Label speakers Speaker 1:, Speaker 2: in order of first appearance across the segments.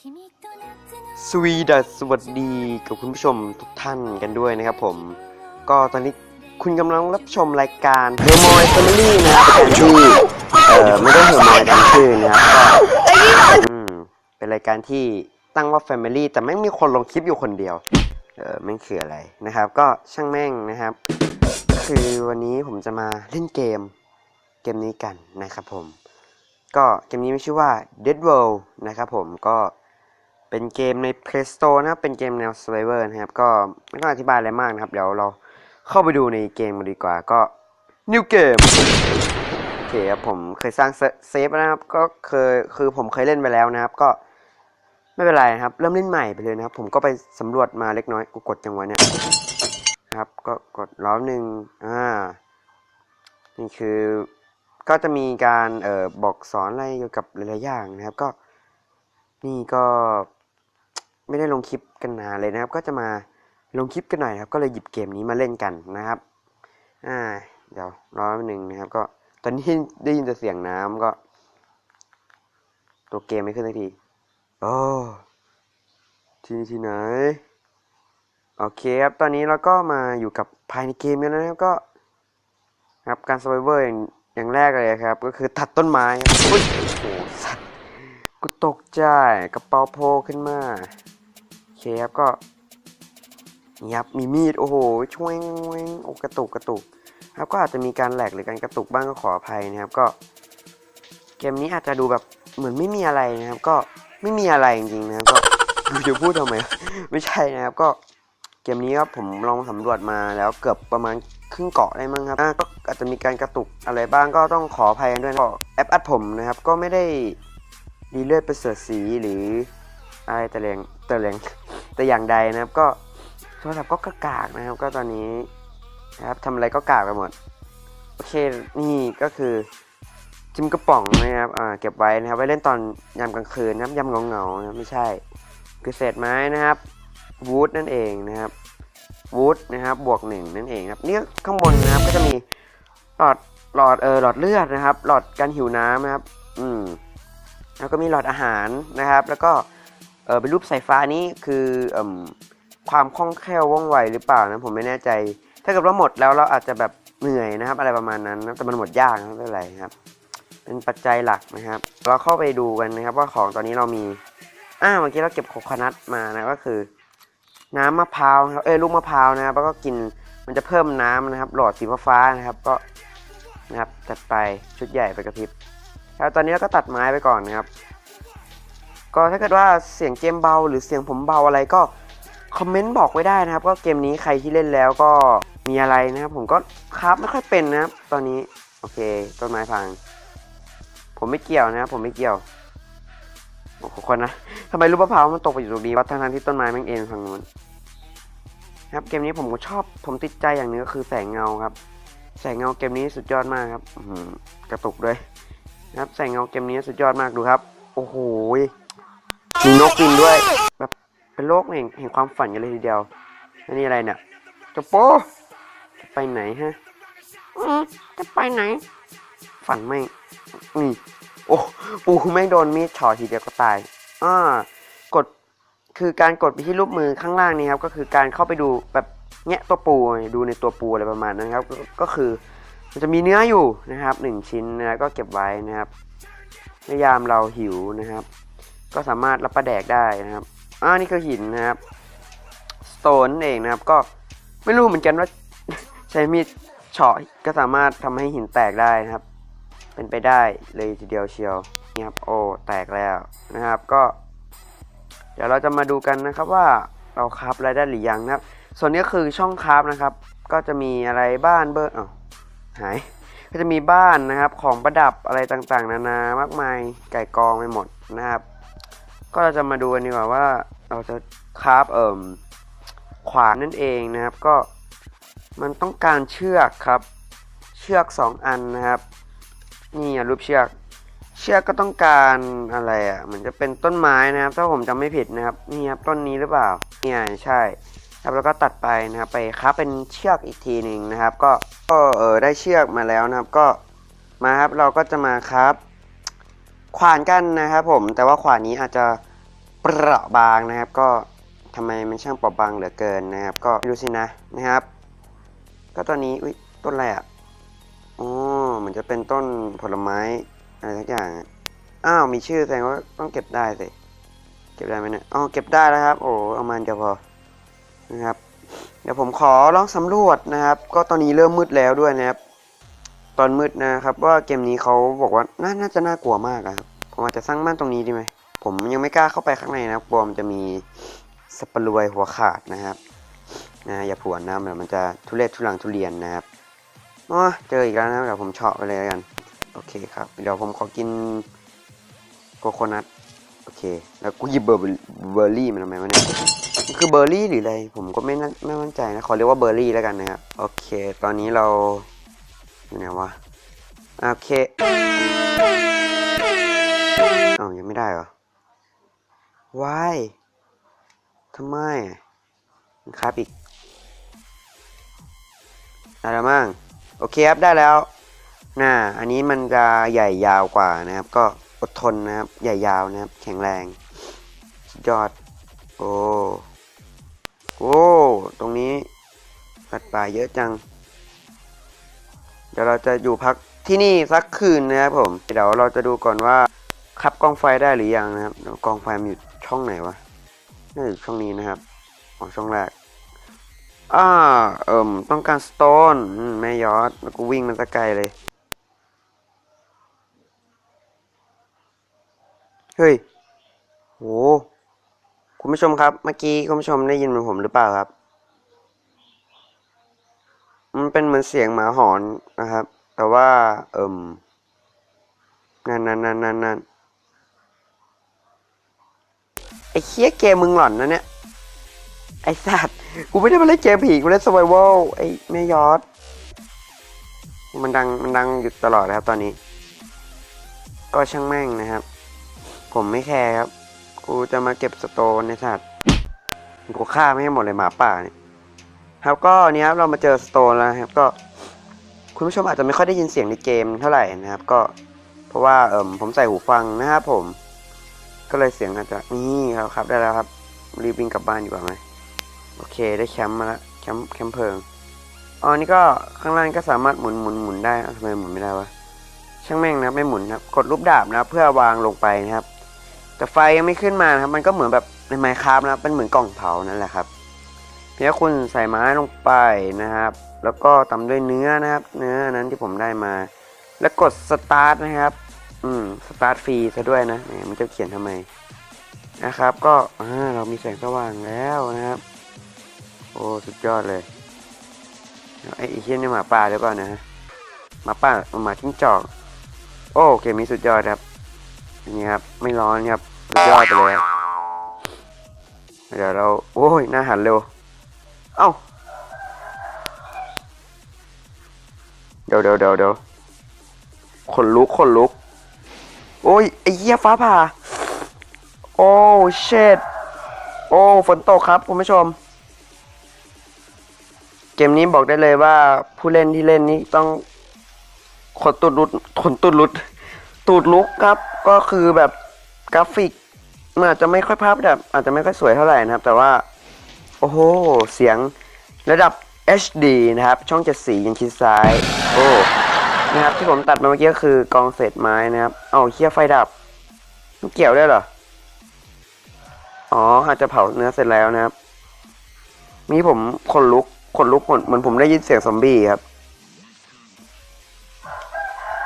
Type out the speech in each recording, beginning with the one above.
Speaker 1: สวีดัสสวัสดีกับคุณผู้ชมทุกท่านกันด้วยนะครับผม ก็ตอนนี้คุณกำลังรับชมรายการเฮอร์โมยแฟมิลี่นะครับที่เอ่อไม่ได้เฮอร์โมยตามชื่อนะครับก็อืมเป็นรายการที่ตั้งว่า Family แต่ไม่งมีคนลงคลิปอยู่คนเดียว เออไม่งคืออะไรนะครับ ก็ช่างแม่งนะครับ คือวันนี้ผมจะมาเล่นเกมเกมนี้กันนะครับผม ก็เกมนี้มีชื่อว่า Dead World นะครับผมก็ เป็นเกมใน Play Store นะครับ เป็นเกมแนว Survivor นะครับ ก็ไม่ต้องอธิบายอะไรมากนะครับ เดี๋ยวเราเข้าไปดูในเกมกันดีกว่า ก็ New Game โอเคครับผมเคยสร้างเซฟนะครับ ก็เคยคือผมเคยเล่นไปแล้วนะครับ ก็ไม่เป็นไรนะครับ เริ่มเล่นใหม่ไปเลยนะครับ ผมก็ไปสำรวจมาเล็กน้อย กูกดจังหวะเนี้ยครับ ก็กดล้อหนึ่งอ่า นี่คือ ก็จะมีการเอ่อบอกสอนอะไรเกี่ยวกับหลายๆอย่างนะครับ ก็ นี่ก็ ไม่ได้ลงคลิปกันนานเลยนะครับ ก็จะมาลงคลิปกันหน่อยครับ ก็เลยหยิบเกมนี้มาเล่นกันนะครับ อ่า เดี๋ยวรอแป๊บนึงนะครับ ก็ตอนนี้ได้ยินแต่เสียงน้ำก็ ตัวเกมไม่ขึ้นสักทีโอ้ที่นี่ที่ไหน โอเคครับ ตอนนี้เราก็มาอยู่กับภายในเกมแล้วนะครับก็ ครับการ s u r v i v o r อย่างอย่างแรกเลยครับ ก็คือตัดต้นไม้อุ้ยโอ้โหสัตว์กูตกใจกระเป๋าโผล่ขึ้นมา เคครับก็นี่ครับมีมีดโอ้โหช่วยงวยโอ้กระตุกกระตุกครับก็อาจจะมีการแหลกหรือการกระตุกบ้างก็ขออภัยนะครับก็ เกมนี้อาจจะดูแบบเหมือนไม่มีอะไรนะครับ ก็ไม่มีอะไรจริงๆนะครับก็จะพูดทำไมไม่ใช่นะครับก็เกมนี้ครับผมลองสำรวจมาแล้วเกือบประมาณครึ่งเกาะได้มั้งครับก็อาจจะมีการกระตุกอะไรบ้างก็ต้องขออภัยด้วยก็แอปอัดผมนะครับ ก็ไม่ได้ดีเลือดประเสริฐสีหรืออะไรแต่แรงแต่แรง แต่อย่างใดนะครับ ก็โทรศัพท์ก็กระกากนะครับ ก็ตอนนี้นะครับทำอะไรก็กากไปหมด โอเคนี่ก็คือจิ้มกระป๋องนะครับอ่าเก็บไว้นะครับ ไว้เล่นตอนยามกลางคืนนะครับยามเหงาๆนะไม่ใช่ คือเศษไม้นะครับวูดนั่นเองนะครับวูดนะครับบวกหนึ่งนั่นเองครับนี่ข้างบนนะครับก็จะมีหลอดหลอดเออหลอดเลือดนะครับ หลอดการหิวน้ำนะครับ อืมแล้วก็มีหลอดอาหารนะครับ แล้วก็ เออเป็นรูปสายฟ้านี้คืออความคล่องแคล่วว่องไวหรือเปล่านะผมไม่แน่ใจ ถ้าเกิดว่าหมดแล้วเราอาจจะแบบเหนื่อยนะครับ อะไรประมาณนั้นนะแต่มันหมดยากนะครับไม่เป็นไรครับ เป็นปัจจัยหลักนะครับ เราเข้าไปดูกันนะครับ ว่าของตอนนี้เรามีอ่าเมื่อกี้เราเก็บโคคอนัทมานะก็คือ น้ำมะพร้าวครับเอ้ลูกมะพร้าวนะครับแล้วก็กินมันจะเพิ่มน้ำนะครับ หลอดสีฟ้านะครับ ก็นะครับจัดไปชุดใหญ่ไปกระพริบแล้วตอนนี้เราก็ตัดไม้ไปก่อนนะครับ ก็ถ้าเกิดว่าเสียงเกมเบาหรือเสียงผมเบาอะไรก็คอมเมนต์บอกไว้ได้นะครับ ก็เกมนี้ใครที่เล่นแล้วก็มีอะไรนะครับผมก็คราฟไม่ค่อยเป็นนะครับ ตอนนี้ โอเค ต้นไม้พัง ผมไม่เกี่ยวนะครับผมไม่เกี่ยวโอ้โหคนนะทำไมลูกมะพร้าวมันตกไปอยู่ตรงนี้วะทั้งที่ต้นไม้แม่งเอ็นฝั่งนู้นครับเกมนี้ผมก็ชอบผมติดใจอย่างหนึงก็คือแสงเงาครับ แสงเงาเกมนี้สุดยอดมากครับอืกระตุกด้วยนะครับแสงเงาเกมนี้สุดยอดมากดูครับ โอ้โห มีนกบินด้วย แบบเป็นโลกแห่งแห่งความฝันกันเลยทีเดียวแล้วนี่อะไรเนี่ยจะโป้จะไปไหนฮะจะไปไหน ฝันไม่นี่โอ้ปูแม่โดนมีดฉอทีเดียวก็ตายอ่ากดคือการกดไปที่รูปมือข้างล่างนี้ครับก็คือการเข้าไปดูแบบเนี้ยตัวปูดูในตัวปูอะไรประมาณนั้นครับ ก็คือมันจะมีเนื้ออยู่นะครับหนึ่งชิ้นนะก็เก็บไว้นะครับในยามเราหิวนะครับ ก็สามารถรับประแดกได้นะครับอ่านี่คือหินนะครับสโตนเองนะครับก็ไม่รู้เหมือนกันว่าใช้มีดเฉาะก็สามารถทำให้หินแตกได้นะครับ เป็นไปได้เลยทีเดียวเชียวนี่ครับโอ้แตกแล้วนะครับก็ เดี๋ยวเราจะมาดูกันนะครับว่าเราคราฟอะไรได้หรือยังนะครับ ส่วนนี้ก็คือช่องคราฟนะครับ ก็จะมีอะไรบ้านเบอร์อ้าวหายก็จะมีบ้านนะครับของประดับอะไรต่างๆ นานามากมายไก่กองไปหมดนะครับ ก็เราจะมาดูกันดีกว่าว่าเราจะคราฟเอ่มขวานนั่นเองนะครับ ก็มันต้องการเชือกครับ เชือกสองอันนะครับ นี่รูปเชือก เชือกก็ต้องการอะไรอะเหมือนจะเป็นต้นไม้นะครับ ถ้าผมจำไม่ผิดนะครับนี่ครับต้นนี้หรือเปล่าเนี่ยใช่ครับแล้วก็ตัดไปนะครับไปครับเป็นเชือกอีกทีหนึ่งนะครับ ก็ก็เออได้เชือกมาแล้วนะครับ ก็มาครับเราก็จะมาครับ ขวานกันนะครับผมแต่ว่าขวานนี้อาจจะเปราะบางนะครับ ก็ทำไมมันช่างเปราะบางเหลือเกินนะครับ ก็ไม่รู้สินะนะครับ ก็ตอนนี้อุ้ยต้นอะไรอะอ๋อมันจะเป็นต้นผลไม้อะไรทักอย่างอ้าวมีชื่อแสดงว่าต้องเก็บได้สิเก็บได้ไหมเนี่ยอ๋อเก็บได้แล้วครับ โอ้เอามันเดียวพอนะครับ เดี๋ยวผมขอลองสำรวจนะครับ ก็ตอนนี้เริ่มมืดแล้วด้วยนะครับ ตอนมืดนะครับ ว่าเกมนี้เขาบอกว่าน่าน่าจะน่ากลัวมากครับผมอาจจะสร้างบ้านตรงนี้ดีไหมผมยังไม่กล้าเข้าไปข้างในนะกลัวมันจะมีสปรวยหัวขาดนะครับนะอย่าผวนนะเดี๋ยวมันจะทุเรศทุลังทุเรียนนะครับอ๋อเจออีกแล้วนะเดี๋ยวผมเฉาะไปเลยแล้วกันโอเคครับ เดี๋ยวผมขอกินโกโคนัทโอเค แล้วกูหยิบเบอร์เบอร์รี่มาทำไมวะเนี่ยคือเบอร์รี่หรืออะไรผมก็ไม่น่าไม่มั่นใจนะขอเรียกว่าเบอร์รี่แล้วกันนะครับโอเค ตอนนี้เรา อยู่ไหนวะ โอเคอ้าวยังไม่ได้เหรอ why ทำไมครับอีกได้แล้วมั้งโอเคครับ ได้แล้วน่าอันนี้มันจะใหญ่ยาวกว่านะครับ ก็อดทนนะครับ ใหญ่ยาวนะครับ แข็งแรงยอด โอ้โอ้ตรงนี้สัตว์ป่าเยอะจัง เดี๋ยวเราจะอยู่พักที่นี่สักคืนนะครับผม เดี๋ยวเราจะดูก่อนว่าขับกองไฟได้หรือยังนะครับกองไฟมันอยู่ช่องไหนวะน่าจะอยู่ช่องนี้นะครับขอ๋อช่องแรกอ่าเอิ่มต้องการสโตนแม่ยอดแล้วกูวิ่งมันสะไกลเลย เฮ้ยโหคุณผู้ชมครับ เมื่อกี้คุณผู้ชมได้ยินเหมือนผมหรือเปล่าครับ มันเป็นเหมือนเสียงหมาหอนนะครับ แต่ว่า เอิ่มนั่นนั่นนั่นนั่นนั่นไอ้เคี้ยเกมมึงหล่อนนะเนี่ย ไอ้สัตว์ กูไม่ได้มาเล่นเกมผี กูเล่น survival ไอ้แม่ยอด มันดัง มันดังอยู่ตลอดนะครับตอนนี้ ก็ช่างแม่งนะครับ ผมไม่แคร์ครับ กูจะมาเก็บสโตนในสัตว์ กูฆ่าไม่ให้หมดเลยหมาป่าเนี่ย ครับก็เนี่ยครับเรามาเจอสโตนแล้วครับก็ คุณผู้ชมอาจจะไม่ค่อยได้ยินเสียงในเกมเท่าไหร่นะครับ ก็เพราะว่าเอิมผมใส่หูฟังนะครับผม ก็เลยเสียงอาจจะนี่ครับครับได้แล้วครับรีบวิ่งกลับบ้านดีกว่าไหมโอเคได้แคมป์มาแล้วแคมป์แคมป์เพลิงอ๋อนี่ก็ข้างล่างก็สามารถหมุนหมุนหมุนได้ทำไมหมุนไม่ได้วะช่างแม่งนะไม่หมุนครับกดรูปดาบนะเพื่อวางลงไปนะครับ แต่ไฟยังไม่ขึ้นมานะครับ มันก็เหมือนแบบในไมค์คราฟนะเป็นเหมือนกล่องเผานั่นแหละครับ เพียคุณใส่ไม้ลงไปนะครับ แล้วก็ตาด้วยเนื้อนะครับ เนื้อนั้นที่ผมได้มา แล้วกดสตาร์ทนะครับ อืมสตาร์ทฟรีซะด้วยนะเนี่ยมันจะเขียนทำไมนะครับ ก็อ่าเรามีแสงสว่างแล้วนะครับ โอ้สุดยอดเลยไอ้ไอ้เชี่ยนี่หมาป่าหรือเปล่านะฮะหมาป่าหมาทิ้งจอก โอ้เกมนี้สุดยอดครับนี่ครับ ไม่ร้อนครับ สุดยอดไปเลยเดี๋ยวเรา โอ้ยหน้าหันเร็ว เอ้า เดี๋ยวเดี๋ยวเดี๋ยวเดี๋ยวขนลุกขนลุก โอ้ย ไอ้เหี้ยฟ้าผ่า โอ้เชดโอ้ฝนตกครับคุณผู้ชม เกมนี้บอกได้เลยว่าผู้เล่นที่เล่นนี้ต้องขนตูดรุดขนตูดรุด ตูดลุกครับ ก็คือแบบกราฟิกมันอาจจะไม่ค่อยภาพแบบอาจจะไม่ค่อยสวยเท่าไหร่นะครับ แต่ว่า โอ้โห เสียงระดับ HD นะครับ ช่องเจ็ดสียังชิดซ้าย โอ้ นะครับ ที่ผมตัดมาเมื่อกี้ก็คือกองเศษไม้นะครับ เอาเคี้ยไฟดับมันเกี่ยวได้เหรอ อ๋อ อาจจะเผาเนื้อเสร็จแล้วนะครับ นี่ผมขนลุกขนลุกเหมือนเหมือนผมได้ยินเสียงซอมบี้ครับ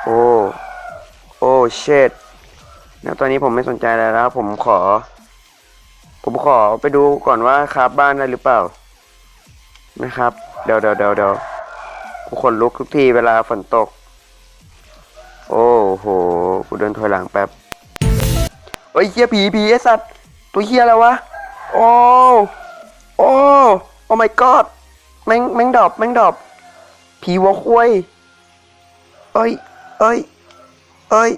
Speaker 1: โอ้ โอ้ เชดแล้วตอนนี้ผมไม่สนใจแล้วผมขอ ผมขอไปดูก่อนว่าคราบบ้านได้หรือเปล่า นะครับ เดี๋ยวเดี๋ยวเดี๋ยวเดี๋ยวกูขนลุกทุกทีเวลาฝนตก โอ้โห กูเดินถอยหลังแป๊บเฮ้ยเฮียผีผีไอสัตว์ ตัวเฮียอะไรวะ โอ้ โอ้ โอ้ my god แม่งแม่งดอบแม่งดอบผีวัวควายเอ้ย เอ้ย เอ้ย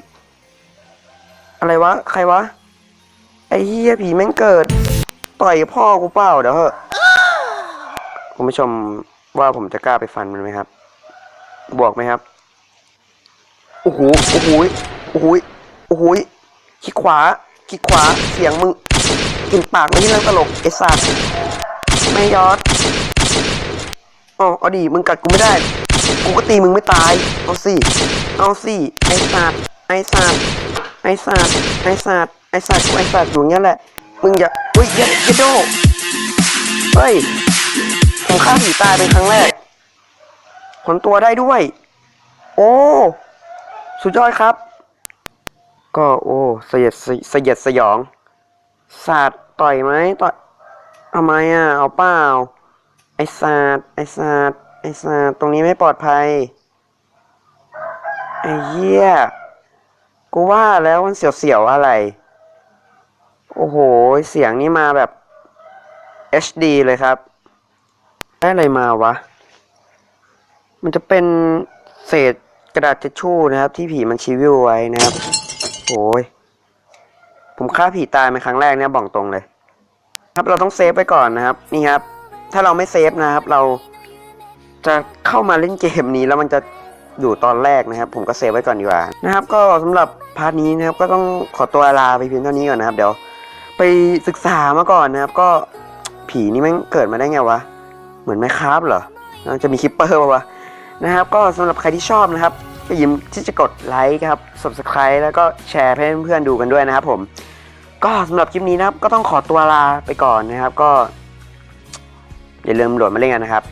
Speaker 1: อะไรวะ ใครวะ เฮียผีแม่งเกิด ต่อยพ่อกูเปล่าเดี๋ยวเหอะคุณผู้ชมว่าผมจะกล้าไปฟันมันไหมครับ บวกไหมครับ โอ้โห โอ้โห โอ้โห โอ้โหคลิกขวาคลิกขวา เสียงมึง กินปากไม่ใช่เรื่องตลกไอ้สัตว์ไม่ยอดอ๋อเอาดิมึงกัดกูไม่ได้ กูก็ตีมึงไม่ตาย เอาสิ เอาสิ ไอ้สัตว์ไอ้สัตว์ ไอ้สัตว์ไอ้สัตว์ไอ้สัตว์กูไอ้สัตว์อยู่เงี้ยแหละ มึงอย่าอุ้ยเย็ดเย็ดโดเฮ้ยผมฆ่าผีตายเป็นครั้งแรกผลตัวได้ด้วย โอ้ สุดยอดครับ ก็โอ้สยดสยดสยองศาสตร์ต่อยไหมต่อยทำไหมอะเอาเปล่า ไอศาสตร์ไอศาสตร์ไอศาสตร์ตรงนี้ไม่ปลอดภัย ไอ้เหี้ย กูว่าแล้วมันเสียวๆอะไร โอ้โห เสียงนี่มาแบบ HD เลยครับ ได้อะไรมาวะ มันจะเป็นเศษกระดาษทิชชู่นะครับ ที่ผีมันชีวิวไว้นะครับ โอ้ย ผมฆ่าผีตายเป็นครั้งแรกเนี่ยบอกตรงเลย ครับเราต้องเซฟไปก่อนนะครับ นี่ครับ ถ้าเราไม่เซฟนะครับ เราจะเข้ามาเล่นเกมนี้แล้วมันจะ อยู่ตอนแรกนะครับ ผมก็เซฟไว้ก่อนดีกว่านะครับ ก็สำหรับพาร์ทนี้นะครับ ก็ต้องขอตัวลาไปเพียงเท่านี้ก่อนนะครับ เดี๋ยว ไปศึกษามาก่อนนะครับ ก็ผีนี่ม่งเกิดมาได้ไงวะเหมือนไมคราฟเหรอจะมีคิปเปอร์ปะวะนะครับ ก็สำหรับใครที่ชอบนะครับก็ย่าลืมที่จะกดไลค์ครับ subscribe แล้วก็แชร์ให้เพื่อนๆดูกันด้วยนะครับ ผม ก็สำหรับคลิปนี้นะครับ ก็ต้องขอตัวลาไปก่อนนะครับ ก็ อย่าลืมโหลดมาเล่นกันนะครับ